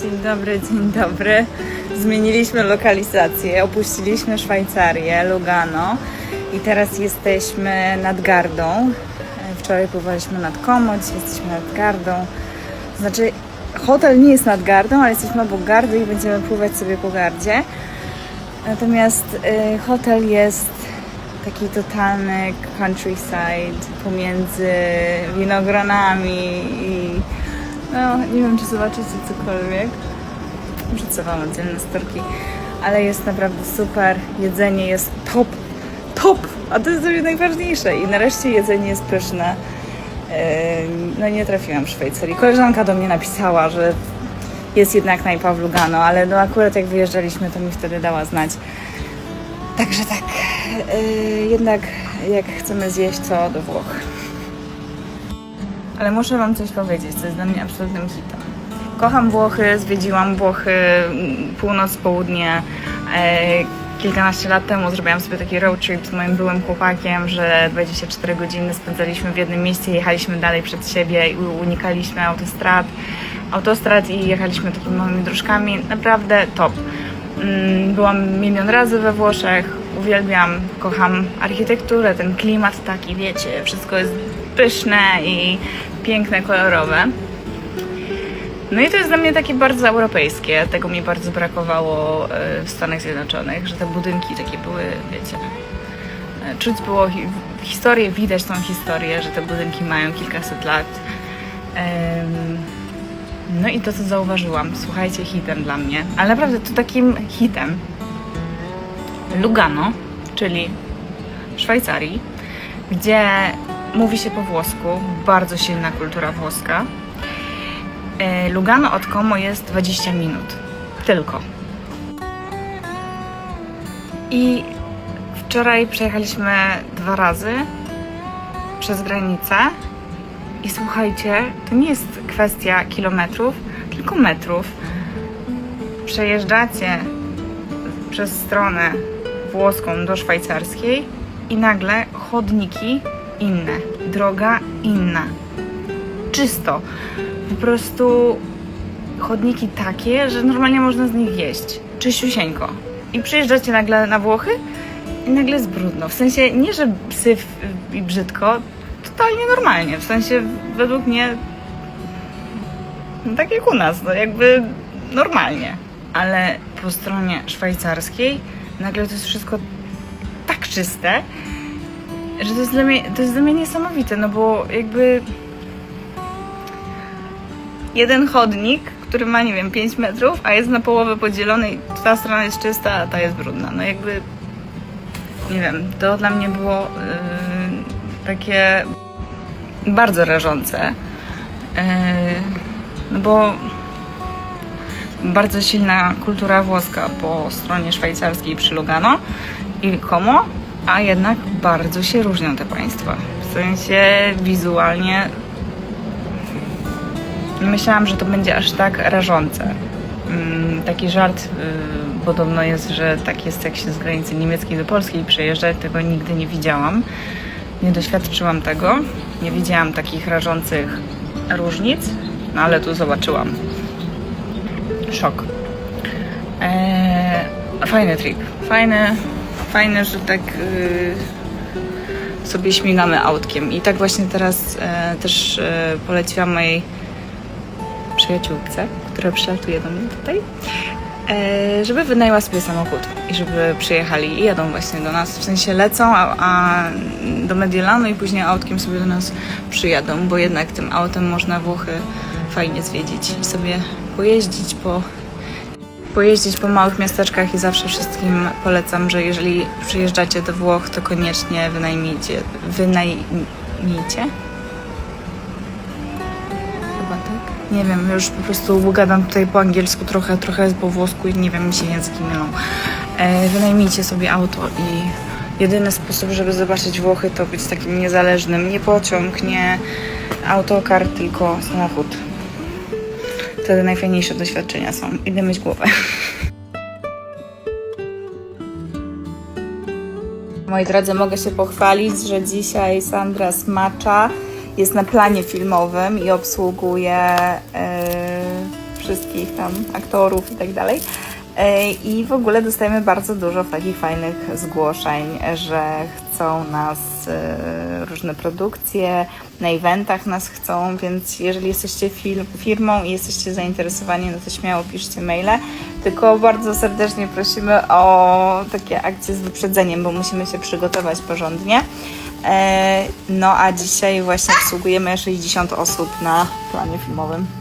Dzień dobry, dzień dobry. Zmieniliśmy lokalizację, opuściliśmy Szwajcarię, Lugano i teraz jesteśmy nad Gardą. Wczoraj pływaliśmy nad Como, dzisiaj jesteśmy nad Gardą. Znaczy, hotel nie jest nad Gardą, ale jesteśmy obok Gardy i będziemy pływać sobie po Gardzie. Natomiast y, hotel jest taki totalny countryside pomiędzy winogronami i no nie wiem czy zobaczycie cokolwiek. Wrzucę wam oddzielne ale jest naprawdę super. Jedzenie jest top, top, a to jest dla mnie najważniejsze i nareszcie jedzenie jest pyszne. Yy, No nie trafiłam w Szwajcarii. Koleżanka do mnie napisała, że jest jednak knajpa w Lugano, ale no akurat jak wyjeżdżaliśmy, to mi wtedy dała znać. Także tak, yy, jednak jak chcemy zjeść, to do Włoch. Ale muszę Wam coś powiedzieć, co jest dla mnie absolutnym hitem. Kocham Włochy, zwiedziłam Włochy, mm, północ, południe. E, kilkanaście lat temu zrobiłam sobie taki road trip z moim byłym chłopakiem, że 24 godziny spędzaliśmy w jednym mieście, jechaliśmy dalej przed siebie i unikaliśmy autostrad, autostrad i jechaliśmy takimi małymi dróżkami. Naprawdę top. Mm, Byłam milion razy we Włoszech, uwielbiam, kocham architekturę, ten klimat taki, wiecie, wszystko jest pyszne i piękne, kolorowe. No i to jest dla mnie takie bardzo europejskie, tego mi bardzo brakowało e, w Stanach Zjednoczonych, że te budynki takie były, wiecie, e, czuć było hi- historię, widać tą historię, że te budynki mają kilkaset lat. No i to, co zauważyłam, słuchajcie, hitem dla mnie, ale naprawdę to takim hitem. Lugano, czyli w Szwajcarii, gdzie mówi się po włosku, bardzo silna kultura włoska. E, Lugano od Como jest 20 minut. Tylko. I wczoraj przejechaliśmy dwa razy przez granicę. I słuchajcie, to nie jest kwestia kilometrów, tylko metrów. Przejeżdżacie przez stronę włoską do szwajcarskiej i nagle chodniki inne, droga inna. Czysto. Po prostu chodniki takie, że normalnie można z nich jeść. Czyściusieńko. I przyjeżdżacie nagle na Włochy i nagle jest brudno. W sensie nie, że syf i brzydko, totalnie normalnie. W sensie według mnie no, tak jak u nas, no jakby normalnie. Ale po stronie szwajcarskiej nagle to jest wszystko tak czyste, że to jest dla mnie, to jest dla mnie niesamowite, no bo jakby jeden chodnik, który ma, nie wiem, 5 metrów, a jest na połowę podzielony i ta strona jest czysta, a ta jest brudna. No jakby, nie wiem, to dla mnie było yy, takie bardzo rażące. Yy, no bo bardzo silna kultura włoska po stronie szwajcarskiej przy Lugano i Como, a jednak bardzo się różnią te państwa. W sensie wizualnie nie myślałam, że to będzie aż tak rażące. Mm, Taki żart y, podobno jest, że tak jest jak się z granicy niemieckiej do polskiej przejeżdża. Tego nigdy nie widziałam. Nie doświadczyłam tego. Nie widziałam takich rażących różnic, no ale tu zobaczyłam. Szok. Eee, fajny trip. Fajny, fajny, że tak y, sobie śmigamy autkiem. I tak właśnie teraz e, też e, poleciłam mojej przyjaciółce, która przylatuje do mnie tutaj, e, żeby wynajęła sobie samochód i żeby przyjechali i jadą właśnie do nas, w sensie lecą, a, a do Mediolanu i później autkiem sobie do nas przyjadą, bo jednak tym autem można Włochy fajnie zwiedzić i sobie pojeździć po pojeździć po małych miasteczkach i zawsze wszystkim polecam, że jeżeli przyjeżdżacie do Włoch, to koniecznie wynajmijcie, wynajmijcie Chyba tak. Nie wiem, już po prostu gadam tutaj po angielsku trochę, trochę po włosku i nie wiem, mi się języki mylą. E, wynajmijcie sobie auto i jedyny sposób, żeby zobaczyć Włochy, to być takim niezależnym. Nie pociąg, nie autokar, tylko samochód. Wtedy najfajniejsze doświadczenia są. Idę myć głowę. Moi drodzy, mogę się pochwalić, że dzisiaj Sandra Smacza jest na planie filmowym i obsługuje yy, wszystkich tam aktorów i tak dalej. E, I w ogóle dostajemy bardzo dużo takich fajnych zgłoszeń, że chcą nas e, różne produkcje, na eventach nas chcą, więc jeżeli jesteście firmą i jesteście zainteresowani, no to śmiało piszcie maile. Tylko bardzo serdecznie prosimy o takie akcje z wyprzedzeniem, bo musimy się przygotować porządnie. E, No a dzisiaj właśnie obsługujemy 60 osób na planie filmowym.